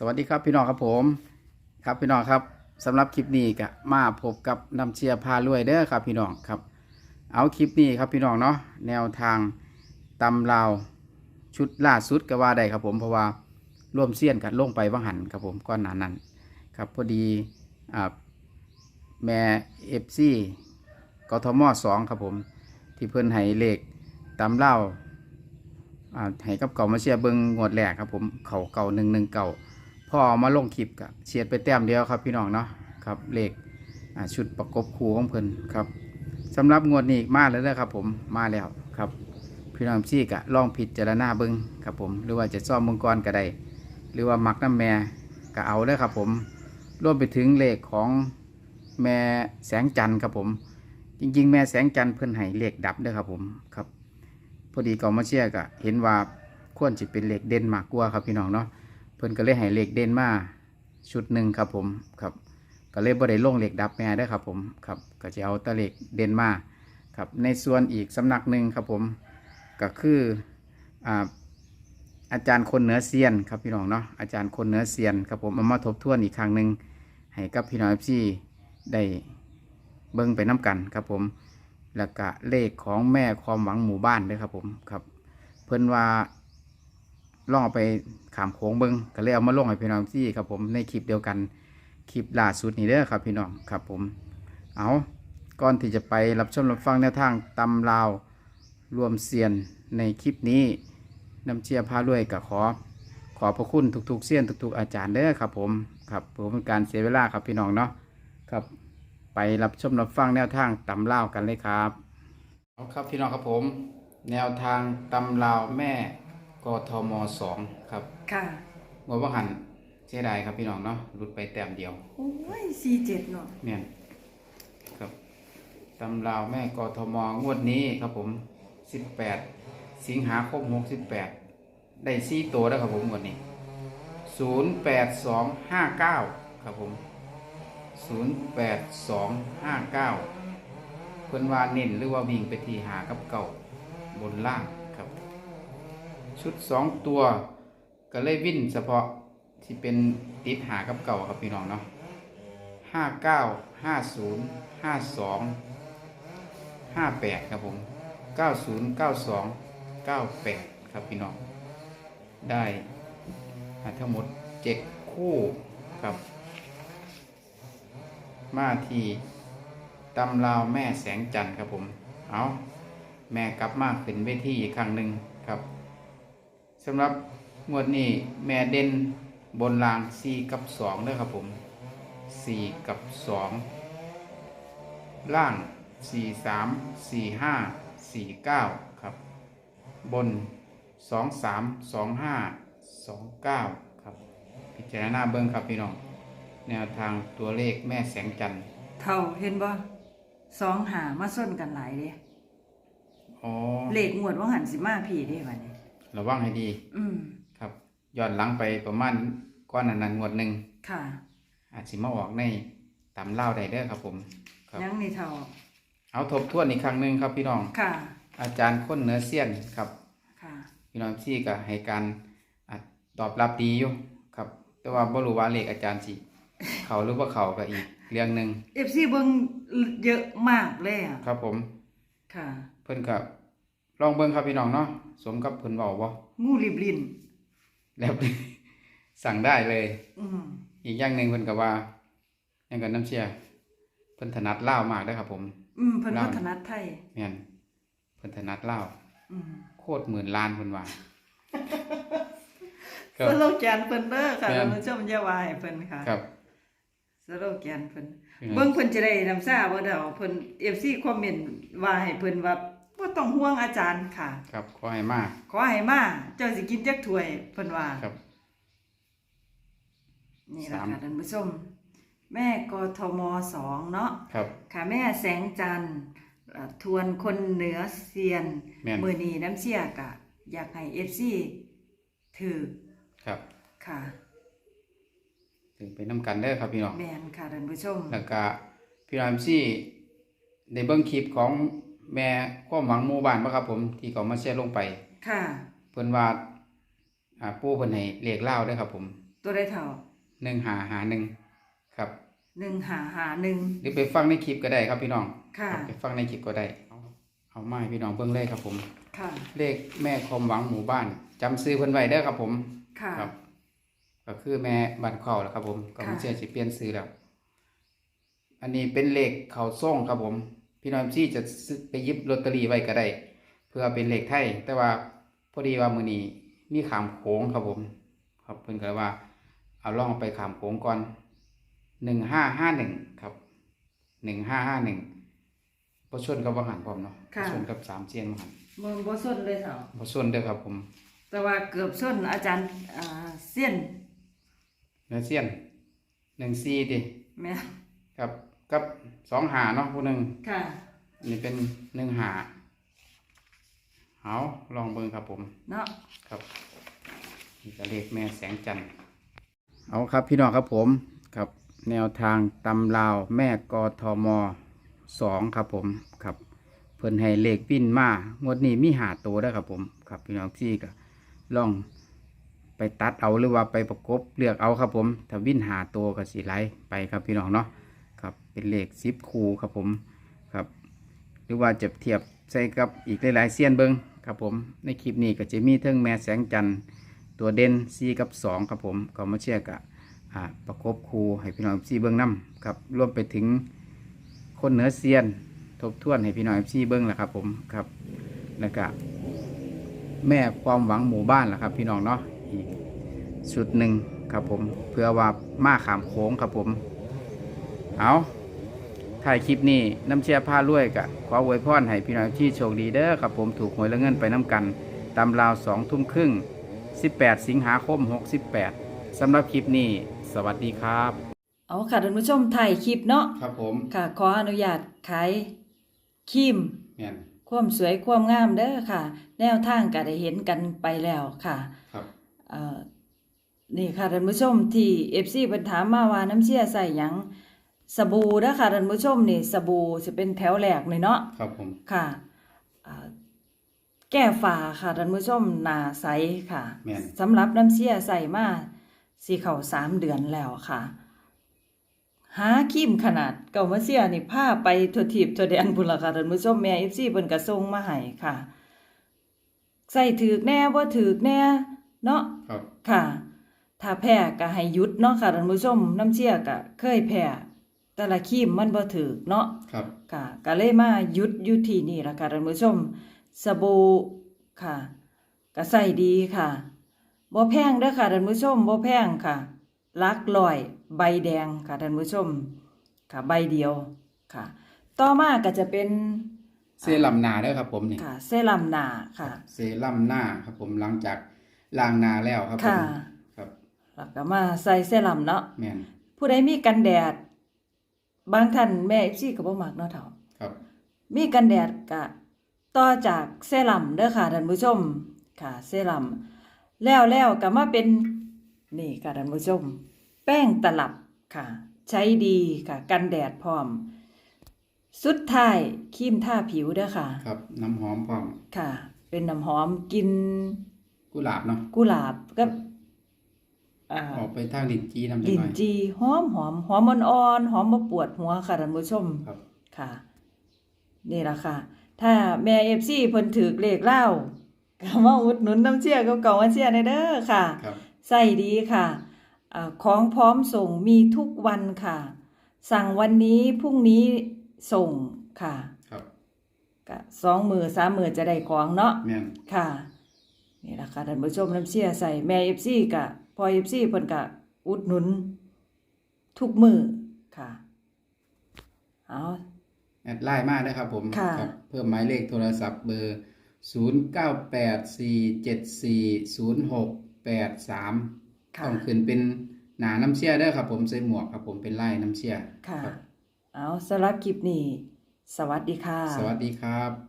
สวัสดีครับพี่น้องครับผม ครับพี่น้องครับสำหรับคลิปนี้ก็มาพบกับน้ำเชียร์พารวยเด้อครับพี่น้องครับ เอาคลิปนี้ครับพี่น้องเนาะแนวทางตำลาวชุดล่าสุดก็ว่าได้ครับผมเพราะว่าร่วมเสี้ยนกันลงไปว่างหันครับผมก้อนหนานั้นครับพอดีอแม่เอฟซีกทมสองครับผม ที่เพิ่นให้เลขตำเล่าวอ่าให้กับเก่ามาเชียร์เบิงงวดแรกครับผม เขาเก่าหนึ่งหนึ่งเก่า พอเอามาลงคลิปกะเฉียดไปแต้มเดียวครับพี่น้องเนาะครับเลขชุดประกบคู่ของเพิ่นครับสำหรับงวดนี้มาแล้วนะครับผมมาแล้วครับพี่น้องซี่กะลองผิดจารณาเบิ้งครับผม หรือว่าจะซ่อมมังกรก็ได้หรือว่ามักน้ำแม่ก็เอาได้ครับผมรวมไปถึงเลขของแม่แสงจันทร์ครับผม จริง ๆ แม่แสงจันทร์เพิ่นให้เลขดับเด้อครับผมครับพอดีก่ามาเชียร์ก็เห็นว่าควรจะเป็นเลขเด่นมากกว่าครับพี่น้องเนาะ เพิ่นก็เลยให้เหลขเด่นมาชุดหนึ่งครับผมครับก็เลยบ่ได้ลงเหลขดับแม่ได้ครับผมครับก็จะเอาตะเหลขเด่นมาครับในส่วนอีกสำนักหนึ่งครับผมก็คืออ่าอาจารย์คนเหนือเซียนครับพี่น้องเนาะอาจารย์คนเหนือเซียนครับผมเอามาทบทวนอีกครั้งหนึ่งให้กับพี่น้องพี่ได้เบิ่งไปน้กันครับผมแล้วก็เลขของแม่ความหวังหมู่บ้านด้วยครับผมครับเพิ่นว่า ลองเอาไปขามโค้งเบิงก็เลยเอามาลงให้พี่น้องที่ครับผมในคลิปเดียวกันคลิปล่าสุดนี้เด้อครับพี่น้องครับผมเอาก่อนที่จะไปรับชมรับฟังแนวทางตำลาวรวมเซียนในคลิปนี้น้ำเชียร์พารวยกับขอ ขอพระคุณทุกๆเซียนทุกๆอาจารย์เด้อครับผมครับเพื่อเป็นการเสียเวลาครับพี่น้องเนาะครับ ไปรับชมรับฟังแนวทางตำลาวกันเลยครับเอาครับพี่น้องครับผม แนวทางตำลาวแม่ กทมสองครับค่ะงบว่าหันเสียดายครับพี่น้องเนาะหลุดไปแต้มเดียวโอ้ยสี่เจ็ดเนาะเนี่ยครับตำราวแม่กทมงวดนี้ครับผมสิบแปดสิงหาคมหกสิบแปดได้สี่ตัวแล้วครับผมงวดนี้ศูนย์แปดสองห้าเก้าครับผมศูนย์แปดสองห้าเก้าเพิ่นว่าเน้นหรือว่าวิ่งไปที่หากับเก่าบนล่างครับ ชุดสองตัว ก็เลยวิ่นเฉพาะที่เป็นติดหากับเก่าครับพี่น้องเนาะห้าเก้าห้าศูนย์ห้าสองห้าแปดครับผมเก้าศูนย์เก้าสองเก้าแปดครับพี่น้อง ได้ทั้งหมดเจ็ดคู่ครับ มาทีตำราวแม่แสงจันทร์ครับผม เอาแม่กลับมาขึ้นเวทีอีกครั้งหนึ่งครับ สำหรับงวดนี้แม่เด่นบนรางสี่กับสองด้วยครับผมสี่กับสองล่างสี่สามสี่ห้าสี่เก้าครับ บนสองสามสองห้าสองเก้าครับ พิจารณาเบิ้งครับพี่น้อง แนวทางตัวเลขแม่แสงจันทร์เท่าเห็นบ่สองหามาส้นกันหลายเด้อ๋อเลขงวดว่าหันสิมาพี่เด้บัดนี้ ระวังให้ดี อืมครับย้อนหลังไปประมาณก้อนนั้นๆงวดหนึ่งค่ะอาจสิมาออกในตำเล่าวใดเด้อครับผม ครับ ยังนี่เท่าเอาทบทวนอีกครั้งหนึ่งครับพี่น้อง ค่ะอาจารย์คนเหนือเซียนครับ ค่ะ พี่น้องที่ก็ให้การอะตอบรับดีอยู่ครับ แต่ว่าบ่รู้ว่าเลขอาจารย์สิ เขาหรือว่าเขาก็อีกเรื่องหนึ่ง FC เบิ่งเยอะมากเลยอะครับผม ค่ะ เพิ่นก็ ลองเบิ่งครับพี่น้องเนาะสมกับเพิ่นเว้าบ่งูริบลินแล้ว สั่งได้เลย อืมอีกอย่างหนึ่งเพิ่นก็ว่าอย่างกับน้ำเชียเพิ่นถนัดลาวมากเด้อครับผม อืมเพิ่นลาววัฒนธรรมไทย แม่นเพิ่นถนัดลาวอืมโคตรหมื่นล้านเพิ่นว่า ครัสบโลแกนเพิ่นเด้อค่ะแม่น ท่านผู้ชมอย่าว่าให้เพิ่นค่ะครับ สโลแกนเพิ่นพี่น้องเบิ่งเพิ่นจะได้นำซาบ่ดอกเพิ่น FC คอมเมนต์ว่าให้เพิ่นว่าบ่ ต้องห่วงอาจารย์ค่ะ ครับขอให้มาขอให้มาเจ้าสิกินจักถ้วยเพิ่นว่าครับ นี่แหละสามค่ะท่านผู้ชม แม่กทมสองเนาะครับ ค่ะแม่แสงจันทร์อ่าทวนคนเหนือเซียนแม่น มือนี้น้ำเสียกะ อยากให้ FC ถือครับค่ะถึงไปนํกันเด้อครับพี่น้อง แม่นค่ะท่านผู้ชม แล้วก็พี่น้องซี่ได้เบิ่งคลิปของ แม่ความหวังหมู่บ้านบ่ครับผมที่เขามาแชร์ลงไป ค่ะ เพิ่นว่าอ่าปู่เพิ่นให้เลขเล่าวเด้อครับ ผมตัวได้เท่าหนึ่งหาหาหนึ่งครับ หนึ่งหาหาหนึ่ง หรือไปฟังในคลิปก็ได้ครับพี่น้องค่ะ ครับไปฟังในคลิปก็ได้ เอาเอามาให้พี่น้องเบิ่งเลยครับผม ค่ะ เลขแม่ความหวังหมู่บ้านจำซื้อเพิ่นไว้เด้อครับผม ค่ะ ครับ ก็คือแม่บันเข้าแล้วครับผมก็ไม่ค่ะ เชื่อสิเปลี่ยนซื้อแล้ว อันนี้เป็นเลขเขาส่งครับผม พี่น้องที่จะซื้อไปหยิบลอตเตอรี่ไว้ก็ได้ เพื่อเป็นเลขไทย แต่ว่าพอดีว่ามื้อนี้มีขามโค้งครับผม ครับเพิ่นก็เลยว่า เอาล่องไปขามโค้งก่อนหนึ่งห้าห้าหนึ่งครับหนึ่งห้าห้าหนึ่งพอชนกับวังหันพร้อมเนาะค่ะ ชนกับสามเจียนวังหันบ่บ่ส้นเลยเท่าพอชนเด้อครับผมแต่ว่าเกือบส้นอาจารย์อ่าเสี้ยนเนื้อเสี้ยนหนึ่งซีดิแม่ครับ กับสองหาเนาะผู้หนึ่งค่ะอันนี่เป็นหนึ่งหาเอาลองเบิ่งครับผม เนาะครับนี่ก็เลขแม่แสงจันทร์เอาครับพี่น้องครับผมครับ แนวทางตำลาวแม่กทมสองครับผมครับ เพิ่นให้เลขปิ้นมางวดนี้มีหาตัวได้อครับผม ครับพี่น้องที่ก็ลองไปตัดเอาหรือว่าไปประกบเลือกเอาครับผม ถ้าวิ่นหาตัวก็สีไหลไปครับพี่น้องเนาะครับ เป็นเลขสิบคูครับผมครับ หรือว่าจะเทียบใส่กับอีกหลายๆเซียนเบิงครับผมในคลิปนี้ก็จะมีเทิงแม่แสงจันทร์ตัวเด่นซีกับสองครับผมก็มาเชื่อกับประกบคูให้พี่น้องซีเบิ้งน้ำครับรวมไปถึงคนเหนือเซียนทบทวนให้พี่น้องซีเบิ้งแหละครับผมครับแล้วก็แม่ความหวังหมู่บ้านแหละครับ พี่น้องเนาะอีกชุดหนึ่งครับผมเพื่อว่ามาขามโค้งครับผมเอา ถ่ายคลิปนี้น้ำเชียร์ผ้ารวยกะขออวยพรให้พี่น้องที่โชคดีเด้อครับผมถูกหวยและเงินไปน้ำกัน ตามราวสองทุ่มครึ่ง 18 สิงหาคม 68สำหรับคลิปนี้สวัสดีครับ เอาค่ะท่านผู้ชมถ่ายคลิปเนาะครับผมค่ะ ขออนุญาตขายครีม แม่นความสวยความงามเด้อค่ะ แนวทางก็ได้เห็นกันไปแล้วค่ะครับ เอ่อนี่ค่ะท่านผู้ชมที่ FC เพิ่นถามมาว่าน้ำเชี่ยใส่หยัง สบู่เด้อค่ะท่านผู้ชมนี่สบู่สิเป็นแถวแรกเลยเนาะครับผมค่ะอ่าแก้ฝาค่ะท่านผู้ชมหนาใสค่ะแม่น สำหรับน้ำเชี่ยใส่มาสีเข่าสามเดือนแล้วค่ะ หาครีมขนาดเก่ามาเสียนี่ผ้าไปทั่วทีบทั่วแดนพุ่นละค่ะท่านผู้ชมแม่เอฟซีเพิ่นกระทรงมาให้ค่ะ ใส่ถือกแน่ว่าถือกแน่เนาะ ครับ ค่ะ ถ้าแพ้ก็ให้หยุดเนาะค่ะท่านผู้ชมน้ำเชี่ยก็เคยแพ้ แต่ละครีมมันบ่ถือกเนาะครับค่ะก็เลยมาหยุดอยู่ที่นี่ล่ะค่ะท่านผู้ชมสบู่ค่ะก็ใส่ดีค่ะบ่แพงเด้อค่ะท่านผู้ชมบ่แพงค่ะหลักร้อยใบแดงค่ะท่านผู้ชม ค่ะใบเดียวค่ะ ต่อมาก็จะเป็นเซรั่มหนาเด้อครับ ผมนี่ค่ะ เซรั่มหน้าค่ะ เซรั่มหน้าครับ ผมหลังจากล้างหนาแล้วครับผมค่ะครับแล้วก็มาใส่เซรั่มเนาะแม่นผู้ใดมีกันแดด บางท่านแม่ FC ก็บ่มักเนาะเฒ่าครับ มีกันแดดกะต่อจากเซรั่มเด้อค่ะท่านผู้ชมค่ะเซรั่มแล้วแล้วก็มาเป็นนี่ค่ะท่านผู้ชม แป้งตลับค่ะ ใช้ดีค่ะ กันแดดพร้อม สุดท้ายครีมทาผิวเด้อค่ะ ครับ น้ำหอมพร้อมค่ะ เป็นน้ำหอมกลินกุหลาบเนาะกุหลาบกับ อ่าออกไปทางลิ้นจีน้ำจังลิหนน่อย จีหอมหอมหอมอ่อนๆหอมบ่ปวดหัวค่ะท่านผู้ชมครับ ค่ะนี่ล่ะค่ะ ถ้าแม่เอฟซีเพิ่นถือเลขเล่าก็มาอุดหนุนน้ำเชี่ยเก่าๆมาเชี่ยในเด้อค่ะ ครับ ใส่ดีค่ะอาของพร้อมส่งมีทุกวันค่ะ สั่งวันนี้พรุ่งนี้ส่งค่ะครับก็สองมือสามมือจะได้ของเนาะ แม่นค่ะ นี่ล่ะค่ะท่านผู้ชมน้ำเชี่ยใส่แม่เอฟซีกะ พอเอฟซีเพิ่นกะอุดหนุน ทุกมือค่ะเอาแอดไลน์มาได้อครับผมค่ะ ครับเพิ่มหมายเลขโทรศัพท์เบอร์ 0984740683ค่ะ ต้องขึ้นเป็นหนาน้ำเชี่ยเด้อครับผมใส่หมวกครับผมเป็นไล่น้ำเชี่ยค่ะครับเอาสำหรับคลิปนี้ สวัสดีค่ะ สวัสดีครับ